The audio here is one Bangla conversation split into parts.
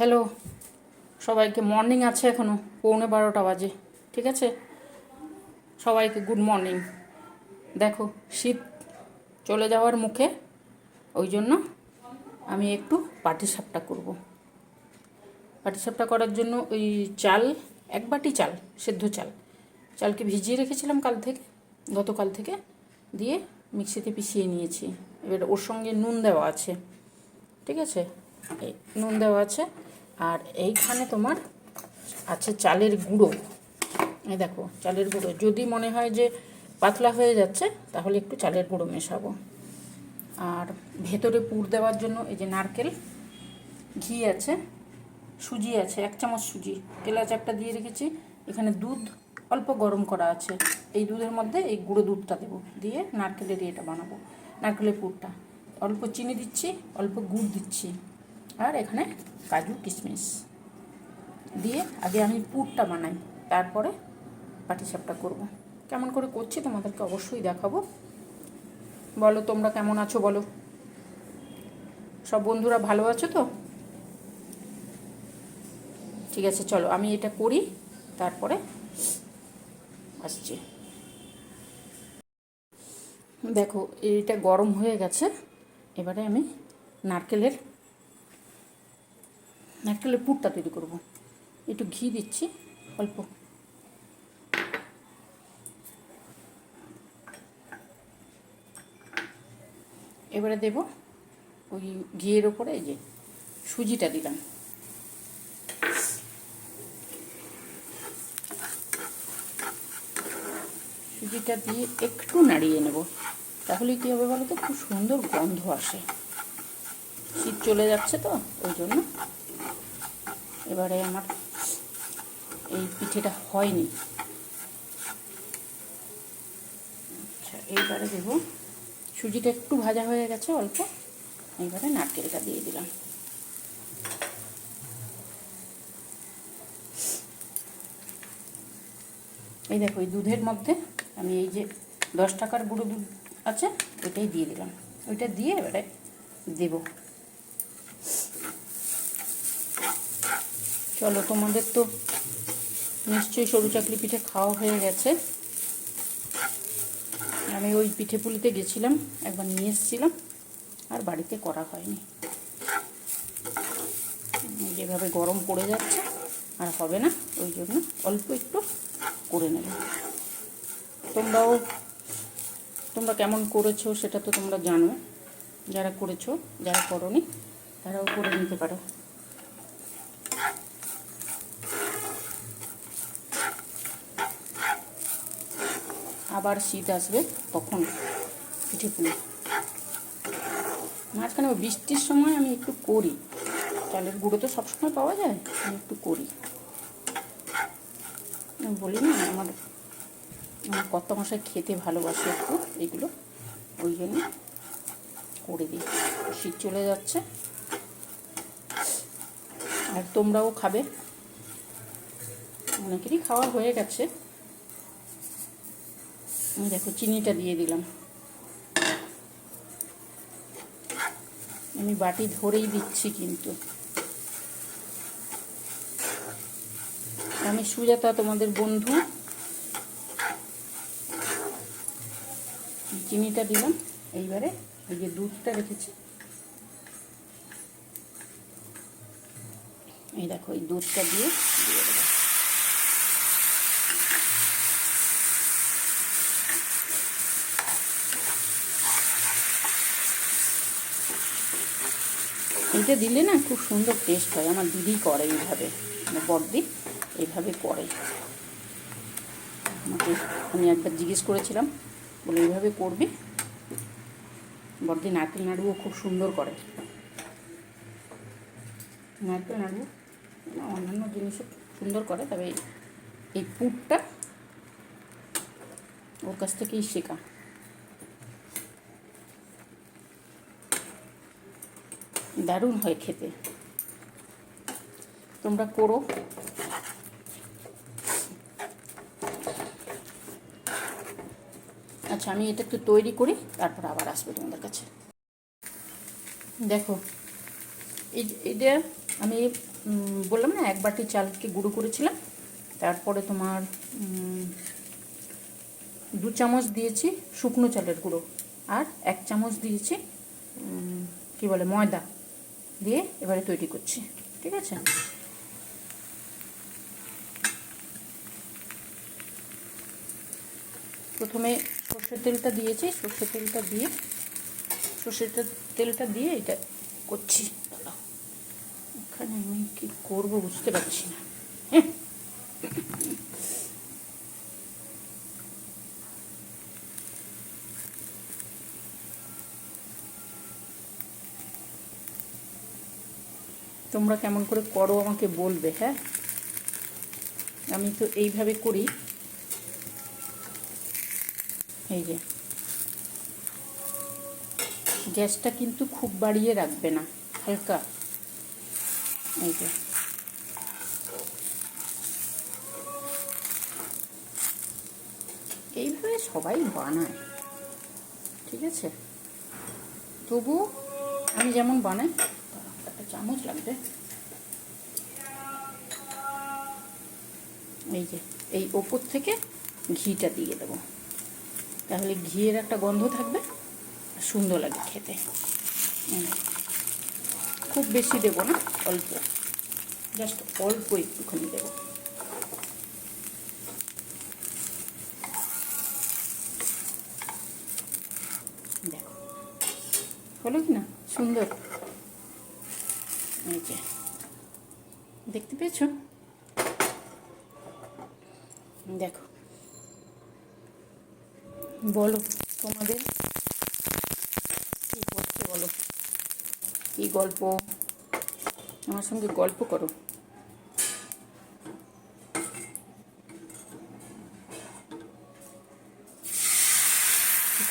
হ্যালো সবাইকে মর্নিং আছে এখনও পৌনে বারোটা বাজে, ঠিক আছে? সবাইকে গুড মর্নিং দেখো, শীত চলে যাওয়ার মুখে, ওই জন্য আমি একটু পাটিসাপটা করব। পাটিসাপটা করার জন্য ওই চাল, এক বাটি চাল, সেদ্ধ চাল। চালকে ভিজিয়ে রেখেছিলাম কাল থেকে, গতকাল থেকে, দিয়ে মিক্সিতে পিষিয়ে নিয়েছি। এবার ওর সঙ্গে নুন দেওয়া আছে, ঠিক আছে? নুন দেওয়া আছে আর এইখানে তোমার আছে চালের গুঁড়ো। এই দেখো, চালের গুঁড়ো। যদি মনে হয় যে পাতলা হয়ে যাচ্ছে, তাহলে একটু চালের গুঁড়ো মেশাবো। আর ভেতরে পুর দেওয়ার জন্য এই যে নারকেল, ঘি আছে, সুজি আছে, এক চামচ সুজি। এলাচ একটা দিয়ে রেখেছি। এখানে দুধ অল্প গরম করা আছে। এই দুধের মধ্যে এই গুঁড়ো দুধটা দেবো। দিয়ে নারকেলের এটা বানাবো, নারকেলের পুরটা। অল্প চিনি দিচ্ছি, অল্প গুড় দিচ্ছি। আর এখানে কাজু কিশমিশ। দিয়ে আগে আমি পুরটা বানাই, তারপরে পাটিসাপটা করব। কেমন করে করছি তোমাদেরকে অবশ্যই দেখাবো। বলো তোমরা কেমন আছো বলো। সব বন্ধুরা ভালো আছো তো? ঠিক আছে, চলো আমি এটা করি, তারপরে আসছি। দেখো এটা গরম হয়ে গেছে। এবারে আমি নারকেলের নারকেলের পুরটা তৈরি করব। একটু ঘি দিচ্ছি, অল্প। এবারে দেব ওই ঘিয়ের ওপরে এই যে সুজিটা দিলাম। সুজিটা দিয়ে একটু নাড়িয়ে নেব। তাহলে কী হবে বলো তো খুব সুন্দর গন্ধ আসে। শীত চলে যাচ্ছে তো, ওই জন্য। এবারে আমার এই পিঠেটা হয়নি। আচ্ছা এইবারে দেব সুজিটা একটু ভাজা হয়ে গেছে অল্প। এইবারে নারকেলটা দিয়ে দিলাম। এই দেখো, এই দুধের মধ্যে আমি এই যে দশ টাকার গুঁড়ো দুধ আছে, ওইটাই দিয়ে দিলাম। ওইটা দিয়ে এবারে দেব। চলো, তোমাদের তো নিশ্চয়ই সরু চাকলি পিঠে খাওয়া হয়ে গেছে। আমি ওই পিঠে পুলিতে গেছিলাম, একবার নিয়ে এসেছিলাম, আর বাড়িতে করা হয়নি। যেভাবে গরম পড়ে যাচ্ছে, আর হবে না, ওই জন্য অল্প একটু করে নেবে। তোমরাও, তোমরা কেমন করেছ সেটা তো তোমরা জানো। যারা করেছ, যারা করনি, তারাও করে নিতে পারো। আবার শীত আসবে তখন পিঠে পুলি। মাঝখানে বৃষ্টির সময় আমি একটু করি। চালের গুঁড়ো তো সবসময় পাওয়া যায়, আমি একটু করি। বলি না, আমার আমার কত মশাই খেতে ভালোবাসে একটু এগুলো, ওই জন্য করে দিই। শীত চলে যাচ্ছে। আর তোমরাও খাবে। অনেকেরই খাওয়া হয়ে গেছে। দেখো, চিনিটা দিয়ে দিলাম। আমি বাটি ধরেই দিচ্ছি কিন্তু। আমি সুজাতা তোমাদের বন্ধু। চিনিটা দিলাম, এইবারে এই যে দুধটা রেখেছি। এই দেখো, এই দুধটা দিয়ে দিয়ে এইটা দিলে না খুব সুন্দর টেস্ট হয়। আমার দিদি করে এইভাবে মানে বড়দি এইভাবে করে। আমাকে আমি একবার জিজ্ঞেস করেছিলাম, বলে এইভাবে করবি? বড়দি নারকেল নাড়ুও খুব সুন্দর করে। নারকেল নাড়ু অন্যান্য জিনিসও সুন্দর করে, তবে এই পুরটা ওর কাছ থেকেই শেখা। দারুণ হয় খেতে। তোমরা করো। আচ্ছা আমি এটা একটু তৈরি করি, তারপর আবার আসব তোমাদের কাছে। দেখো এটা আমি বললাম না, এক বাটি চালকে গুঁড়ো করেছিলাম। তারপরে তোমার দু চামচ দিয়েছি শুকনো চালের গুঁড়ো। আর এক চামচ দিয়েছি কি বলে, ময়দা। দিয়ে এবারে তৈরি করছি, ঠিক আছে প্রথমে সর্ষের তেলটা দিয়েছি, সর্ষের তেলটা দিয়ে, সর্ষের তেলটা দিয়ে এটা করছি। এখানে আমি কি করব বুঝতে পারছি না হ্যাঁ। তোমরা কেমন করে করো আমাকে বলবে হ্যাঁ? আমি তো এইভাবে করি। এই যে। গ্যাসটা কিন্তু খুব বাড়িয়ে রাখবে না, হালকা। এই যে। এইভাবে সবাই বানায়, ঠিক আছে? তবু আমি যেমন বানাই একটা চামচ লাগবে এই যে, এই ওপর থেকে ঘিটা দিয়ে দেবো। তাহলে ঘিয়ের একটা গন্ধ থাকবে সুন্দর লাগে খেতে। খুব বেশি দেবো না, অল্প। জাস্ট অল্প একটুখানি দেবো। দেখো, হলো কি না? সুন্দর। যে। দেখতে পেয়েছ? দেখো। বলো তোমাদের। কি করছে বলো? কি গল্প? আমার সঙ্গে গল্প করো।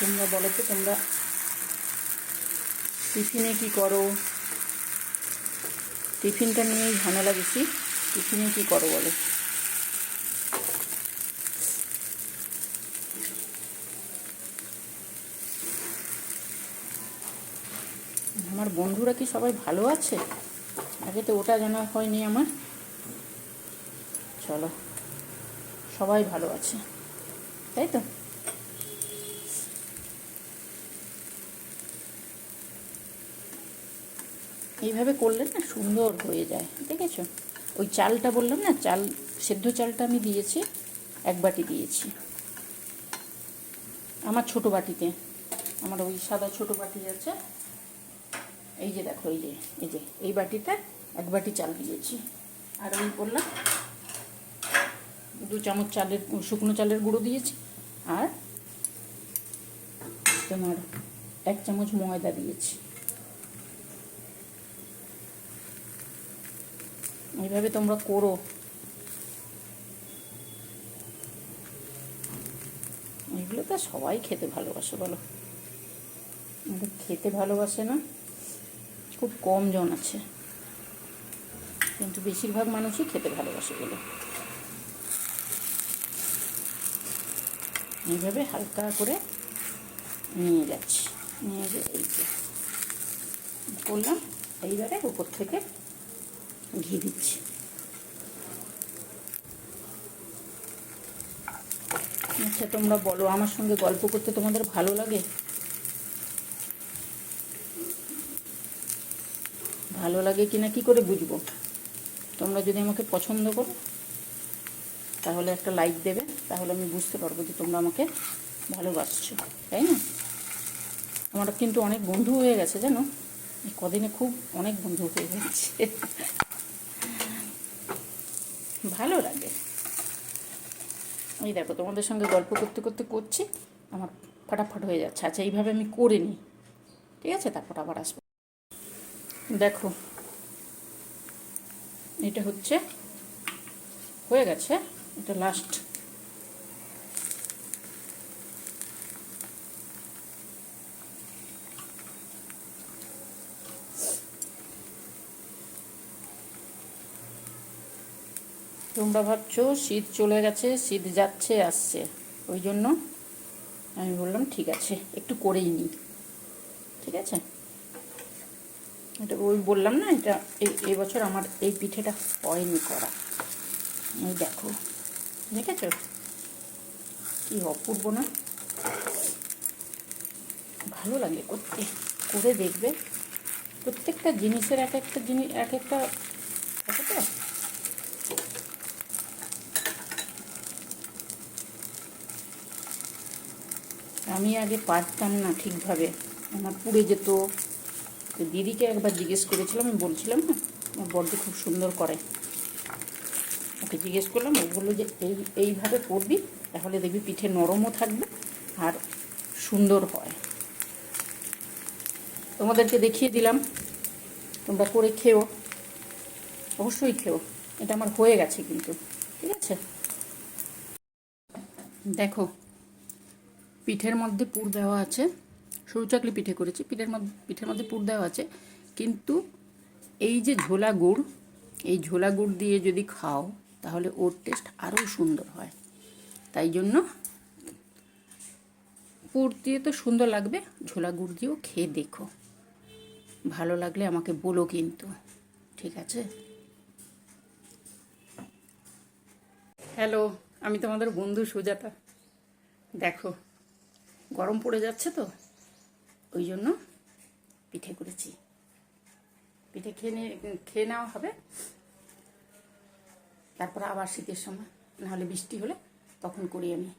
তোমরা বলো তো তোমরা। টিফিনে কি করো? টিফিনটা নিয়েই ঝামেলা বেশি। টিফিনে কি করো বলো? আমার বন্ধুরা কি সবাই ভালো আছে? আগে তো ওটা জানা হয়নি আমার। চলো, সবাই ভালো আছে। তাই তো? এইভাবে করলে না সুন্দর হয়ে যায়, দেখেছ? ওই চালটা বললাম না, চাল, সেদ্ধ চালটা আমি দিয়েছি, এক বাটি দিয়েছি। আমার ছোট বাটিতে, আমার ওই সাদা ছোট বাটি আছে। এই যে দেখো, এই যে এই যে, এই বাটিতে এক বাটি চাল দিয়েছি। আর ওই বললাম, দু চামচ চালের, শুকনো চালের গুঁড়ো দিয়েছি, আর তোমার এক চামচ ময়দা দিয়েছি। এইভাবে তোমরা করো। এগুলো তো সবাই খেতে ভালোবাসে, বলো। আমাদের খেতে ভালোবাসে না, খুব কম জন আছে। কিন্তু বেশিরভাগ মানুষই খেতে ভালোবাসে, বলে। এইভাবে হালকা করে নিয়ে যাচ্ছি। নিয়ে যে এই যে করলাম, এইবারে উপর থেকে ঘি দিচ্ছি। আচ্ছা তোমরা বলো, আমার সঙ্গে গল্প করতে তোমাদের ভালো লাগে? ভালো লাগে কিনা, কি করে বুঝব? তোমরা যদি আমাকে পছন্দ করো, তাহলে একটা লাইক দেবে, তাহলে আমি বুঝতে পারব যে তোমরা আমাকে ভালোবাসছো, তাই না? আমার কিন্তু অনেক বন্ধু হয়ে গেছে, জানো? কদিনে খুব অনেক বন্ধু হয়ে গেছে। ভালো লাগে। এই দেখো, তোমাদের সঙ্গে গল্প করতে করতে করছি, আমার ফটাফট হয়ে যাচ্ছে। আচ্ছা এইভাবে আমি করে নিই। ঠিক আছে? তারপর আবার আসব। দেখো, এটা হচ্ছে, হয়ে গেছে, এটা লাস্ট তোমরা ভাবছ শীত চলে গেছে, শীত যাচ্ছে, আসছে। ওই জন্য আমি বললাম, ঠিক আছে, একটু করেই নিই। ঠিক আছে? এটা ওই বললাম না, এটা এই এই বছর আমার এই পিঠেটা হয়নি করা। এই দেখো, দেখেছ? কি অপূর্ব না? ভালো লাগে করতে, করে দেখবে। প্রত্যেকটা জিনিসের এক একটা জিনিস, এক একটা তো আমি আগে পারতাম না ঠিকভাবে। আমার পুড়ে যেত। তো দিদিকে একবার জিজ্ঞেস করেছিলাম, আমি বলছিলাম না আমার বড়দি খুব সুন্দর করে। ওকে জিজ্ঞেস করলাম, ও বলল যে, এই, এইভাবে করবি তাহলে দেখবি পিঠে নরমও থাকবে আর সুন্দর হয়। তোমাদেরকে দেখিয়ে দিলাম। তোমরা করে খেও। অবশ্যই খেও। এটা আমার হয়ে গেছে কিন্তু। ঠিক আছে? দেখো পিঠের মধ্যে পুর দেওয়া আছে। সরু চাকলি পিঠে করেছি, পিঠের মধ্যে পিঠের মধ্যে পুর দেওয়া আছে। কিন্তু এই যে ঝোলা গুড়, এই ঝোলা গুড় দিয়ে যদি খাও, তাহলে ওর টেস্ট আরও সুন্দর হয়। তাই জন্য পুর দিয়ে তো সুন্দর লাগবে, ঝোলা গুড় দিয়েও খেয়ে দেখো। ভালো লাগলে আমাকে বলো কিন্তু, ঠিক আছে? হ্যালো আমি তোমাদের বন্ধু সুজাতা। দেখো গরম পড়ে যাচ্ছে তো, ওই জন্য পিঠে করেছি। পিঠে খেয়ে খেয়ে নেওয়া হবে। তারপর আবার শীতের সময়, নাহলে বৃষ্টি হলে তখন করি আমি।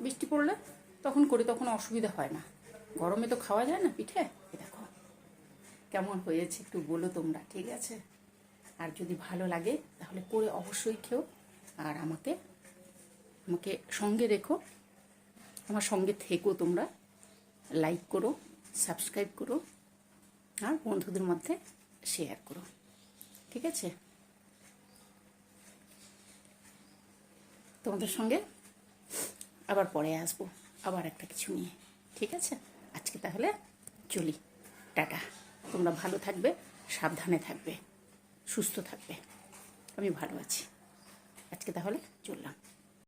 বৃষ্টি পড়লে তখন করি, তখন অসুবিধা হয় না। গরমে তো খাওয়া যায় না পিঠে? দেখো, কেমন হয়েছে একটু বলো তোমরা, ঠিক আছে? আর যদি ভালো লাগে, তাহলে করে অবশ্যই খেও। আর আমাকে আমাকে সঙ্গে রেখো। আমার সঙ্গে থেকো তোমরা। লাইক করো সাবস্ক্রাইব করো, আর বন্ধুদের মধ্যে শেয়ার করো। ঠিক আছে? তোমাদের সঙ্গে আবার পরে আসব, আবার একটা কিছু নিয়ে। ঠিক আছে? আজকে তাহলে চলি। টাটা। তোমরা ভালো থাকবে, সাবধানে থাকবে, সুস্থ থাকবে। আমি ভালো আছি। আজকে তাহলে চললাম।